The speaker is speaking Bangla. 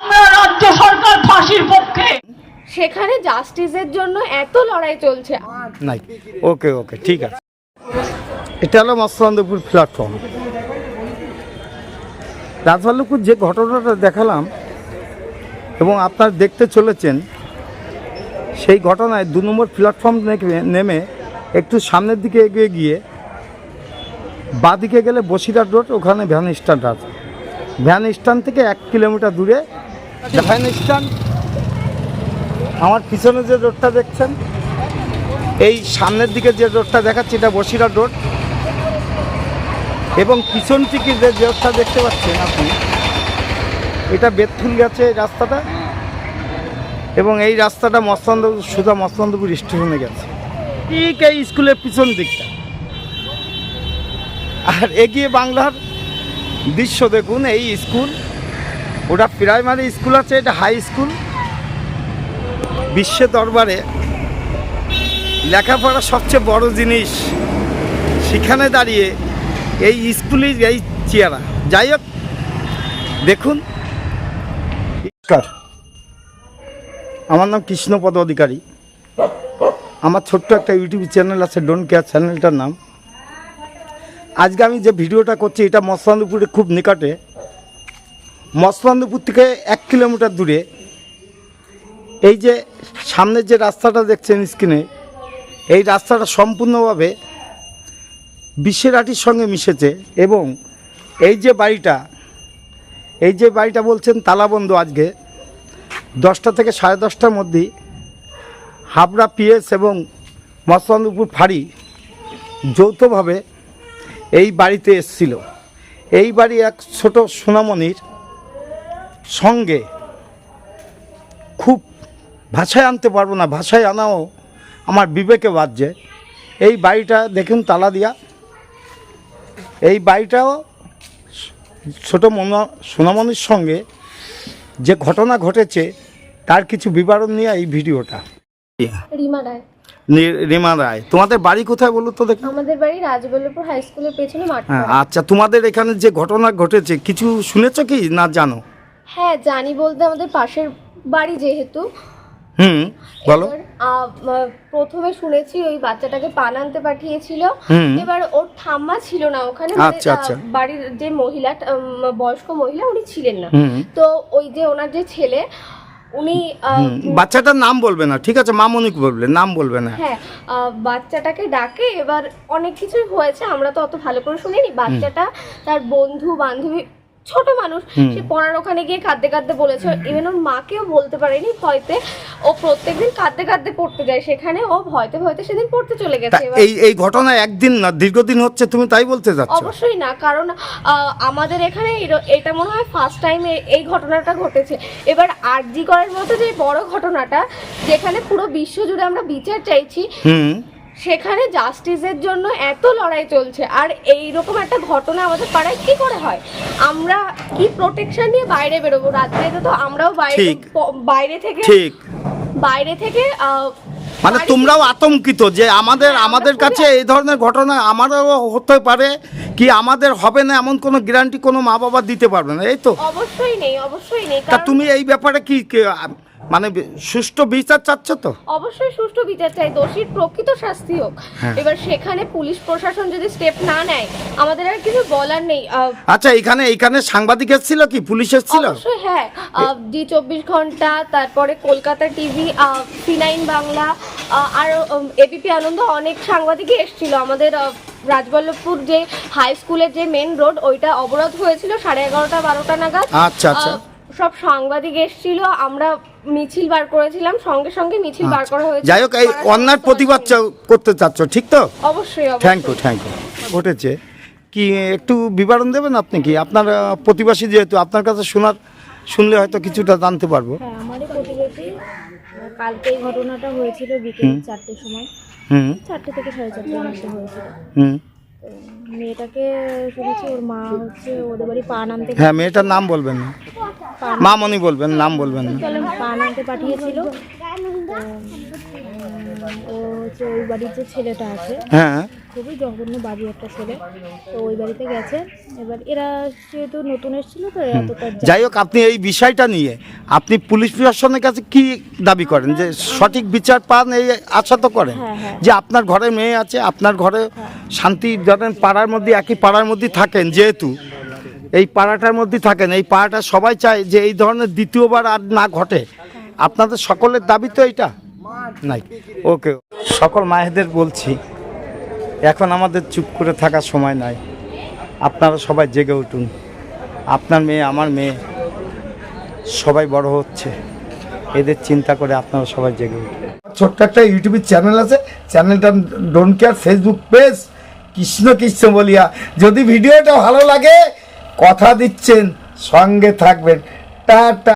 রাজ্য সরকার ফাঁসির পক্ষে। সেখানে জাস্টিসের জন্য এত লড়াই চলছে। নাই। ওকে ওকে ঠিক আছে। এটা হলো মৎস্যন্দপুর প্ল্যাটফর্ম রাজভাল্লুপুর যে ঘটনাটা দেখালাম এবং আপনার দেখতে চলেছেন সেই ঘটনায় দু নম্বর প্ল্যাটফর্ম নেমে- নেমে একটু সামনের দিকে এগিয়ে গিয়ে বাঁদিকে গেলে বসিরহাট রোড ওখানে ভ্যান স্ট্যান্ড আছে। ভ্যান স্ট্যান্ড থেকে এক কিলোমিটার দূরে স্ট্যান্ড আমার পিছনে যে রোডটা দেখছেন, এই সামনের দিকে যে রোডটা দেখাচ্ছি, এটা বসিরহাট রোড। এবং পিছন থেকে যে রোডটা দেখতে পাচ্ছেন আপনি, এটা বেতফুল গেছে এই রাস্তাটা। এবং এই রাস্তাটা মস্তন্দ সুধা মস্তন্দপুর স্টেশনে গেছে। ঠিক এই স্কুলের পিছন দিকটা। আর এগিয়ে বাংলার দৃশ্য দেখুন, এই স্কুল। ওটা প্রাইমারি স্কুল আছে, এটা হাই স্কুল। বিশ্বের দরবারে লেখাপড়া সবচেয়ে বড় জিনিস, সেখানে দাঁড়িয়ে এই স্কুলই এই চেয়ারা যাই হোক, দেখুন। আমার নাম কৃষ্ণপদ অধিকারী। আমার ছোট্ট একটা ইউটিউব চ্যানেল আছে ডোন্ট কেয়ার চ্যানেলটার নাম। আজকে আমি যে ভিডিওটা করছি, এটা মসলান্দপুরের খুব নিকটে। মসলান্দপুর থেকে এক কিলোমিটার দূরে। এই যে সামনের যে রাস্তাটা দেখছেন স্ক্রিনে, এই রাস্তাটা সম্পূর্ণভাবে বিশ্বের আটির সঙ্গে মিশেছে এবং এই যে বাড়িটা, এই যে বাড়িটা বলছেন তালাবন্ধ আজকে, দশটা থেকে সাড়ে দশটার মধ্যেই হাবড়া পিএস এবং মৎস্যন্দপুর ফাঁড়ি যৌথভাবে এই বাড়িতে এসছিল। এই বাড়ি এক ছোট সোনামণির সঙ্গে খুব ভাষায় আনতে পারব না ভাষায় আনাও আমার বিবেকে বাজছে। এই বাড়িটা দেখুন তালা দিয়া। এই বাড়িটাও ছোট মনা সোনামণির সঙ্গে যে ঘটনা ঘটেছে তার কিছু বিবরণ নিয়ে এই ভিডিওটা। রিমা রায়। রিমা রায়। তোমাদের বাড়ি কোথায় বলো তো দেখি। আমাদের বাড়ি রাজবল্লভপুর হাই স্কুলের পেছনে মাঠ হ্যাঁ আচ্ছা তোমাদের এখানে যে ঘটনা ঘটেছে কিছু শুনেছো কি না জানো? হ্যাঁ জানি বলতে আমাদের পাশের বাড়ি যেহেতু। হুম বলো। এবার, আহ, প্রথমে শুনেছি ওই বাচ্চাটাকে পান আনতে পাঠিয়েছিল। হুম। এবার ওর ঠাম্মা ছিল না ওখানে মানে, আচ্ছা, আহ, আচ্ছা। বাড়ির যে মহিলা বয়স্ক মহিলা উনি ছিলেন না। হুম। তো ওই যে ওনার যে ছেলে উনি আহ, বাচ্চাটার নাম বলবে না ঠিক আছে মামনিক বলবে নাম বলবে না। হ্যাঁ আহ, বাচ্চাটাকে ডাকে এবার অনেক কিছুই হয়েছে আমরা তো অত ভালো করে শুনিনি। বাচ্চাটা তার বন্ধু বান্ধবী ছোট মানুষ সে পড়ার ওখানে গিয়ে কাঁদতে কাঁদতে বলেছে। ইভেন ওর মাকেও বলতে পারেনি ভয়তে। ও প্রত্যেকদিন কাঁদতে কাঁদতে পড়তে যায়। সেখানে ও ভয়তে ভয়তে সেদিন পড়তে চলে গেছে এই এই ঘটনা একদিন না দীর্ঘদিন হচ্ছে তুমি তাই বলতে চাচ্ছ অবশ্যই না কারণ আহ, আমাদের এখানে এটা মনে হয় ফার্স্ট টাইম এই ঘটনাটা ঘটেছে। এবার আরজি করার মতো যে বড় ঘটনাটা যেখানে পুরো বিশ্ব জুড়ে আমরা বিচার চাইছি হুম। সেখানে জাস্টিসের জন্য এত লড়াই চলছে। আর এই রকম একটা ঘটনা আমাদের পাড়ায় কি করে হয়? আমরা কি প্রোটেকশন নিয়ে বাইরে বেরোবো? রাত্রে তো আমরাও বাইরে বাইরে থেকে ঠিক। বাইরে থেকে মানে তোমরাও আতঙ্কিত যে আমাদের হ্যাঁ, আমাদের কাছে এই ধরনের ঘটনা আমারও হতে পারে কি আমাদের হবে না এমন কোনো গ্যারান্টি কোনো মা বাবা দিতে পারবে না এই তো? অবশ্যই নেই অবশ্যই নেই। তা তুমি এই ব্যাপারে কি কি- মানে সুষ্ঠু বিচার চাচ্ছ তো? অবশ্যই সুষ্ঠু বিচার চাই দোষীর প্রকৃত শাস্তি হোক। হ্যাঁ। এবার সেখানে পুলিশ প্রশাসন যদি স্টেপ না নেয় আমাদের আর কিছু বলার নেই। আচ্ছা এখানে এখানে সাংবাদিক এসেছিল কি? পুলিশ এসেছিল? অবশ্যই হ্যাঁ। জি চব্বিশ ঘণ্টা তারপরে কলকাতা টিভি ফিনাইন বাংলা আর এবিপি আনন্দ অনেক সাংবাদিকই এসেছিল। আমাদের রাজবল্লভপুর যে হাই স্কুলের যে মেন রোড ওইটা অবরোধ হয়েছিল সাড়ে এগারোটা বারোটা নাগাদ। আচ্ছা আচ্ছা। সব সাংবাদিক এসেছিল আমরা মিছিল বার করেছিলাম সঙ্গে সঙ্গে মিছিল বার করা হয়েছে। আচ্ছা। যাই হোক এই অন্যার প্রতিবাদ চাও- করতে চাচ্ছ ঠিক তো? অবশ্যই থ্যাংক ইউ থ্যাংক ইউ ঘটেছে। কি একটু বিবরণ দেবেন আপনি কি? আপনার প্রতিবাসী যেহেতু আপনার কাছে শোনার শুনলে হয়তো কিছুটা জানতে পারব। হ্যাঁ আমারই প্রতিবেশী কালকে এই ঘটনাটা হয়েছিল বিকেল চারটের সময়। হুম। চারটে থেকে সাড়ে চারটের মধ্যে হয়েছিল। হুম। মেয়েটাকে শুনেছি ওর মা হচ্ছে ওদের বাড়ি পান আনতে হ্যাঁ মেয়েটার নাম বলবেন না। মা মনি বলবেন নাম বলবেন না। পান আনতে পাঠিয়েছিল। ও হচ্ছে ওই বাড়ির যে ছেলেটা আছে হ্যাঁ। খুবই জঘন্য বাড়ি একটা ছেলে। তো ওই বাড়িতে গেছে। এবার এরা যেহেতু নতুন এসেছিল তো যাই হোক আপনি এই বিষয়টা নিয়ে আপনি পুলিশ প্রশাসনের কাছে কি দাবি করেন? যে সঠিক বিচার পান এই আশা তো করেন? হ্যাঁ, হ্যাঁ। যে আপনার ঘরে মেয়ে আছে আপনার ঘরে শান্তি ধরেন পাড়ার মধ্যে একই পাড়ার মধ্যে থাকেন যেহেতু। এই পাড়াটার মধ্যে থাকেন এই পাড়াটা সবাই চায় যে এই ধরনের দ্বিতীয়বার আর না ঘটে। আপনাদের সকলের দাবি তো এইটা? নাই। ওকে। সকল মায়েদের বলছি এখন আমাদের চুপ করে থাকার সময় নাই। আপনারা সবাই জেগে উঠুন। আপনার মেয়ে, আমার মেয়ে, সবাই বড় হচ্ছে। এদের চিন্তা করে আপনারা সবাই জেগে উঠুন। ছোট্ট একটা ইউটিউবের চ্যানেল আছে। চ্যানেলটা don't care, Facebook page. Krishna Krishna বলিয়া। যদি ভিডিওটা ভালো লাগে, কথা দিচ্ছেন, সঙ্গে থাকবেন। টাটা।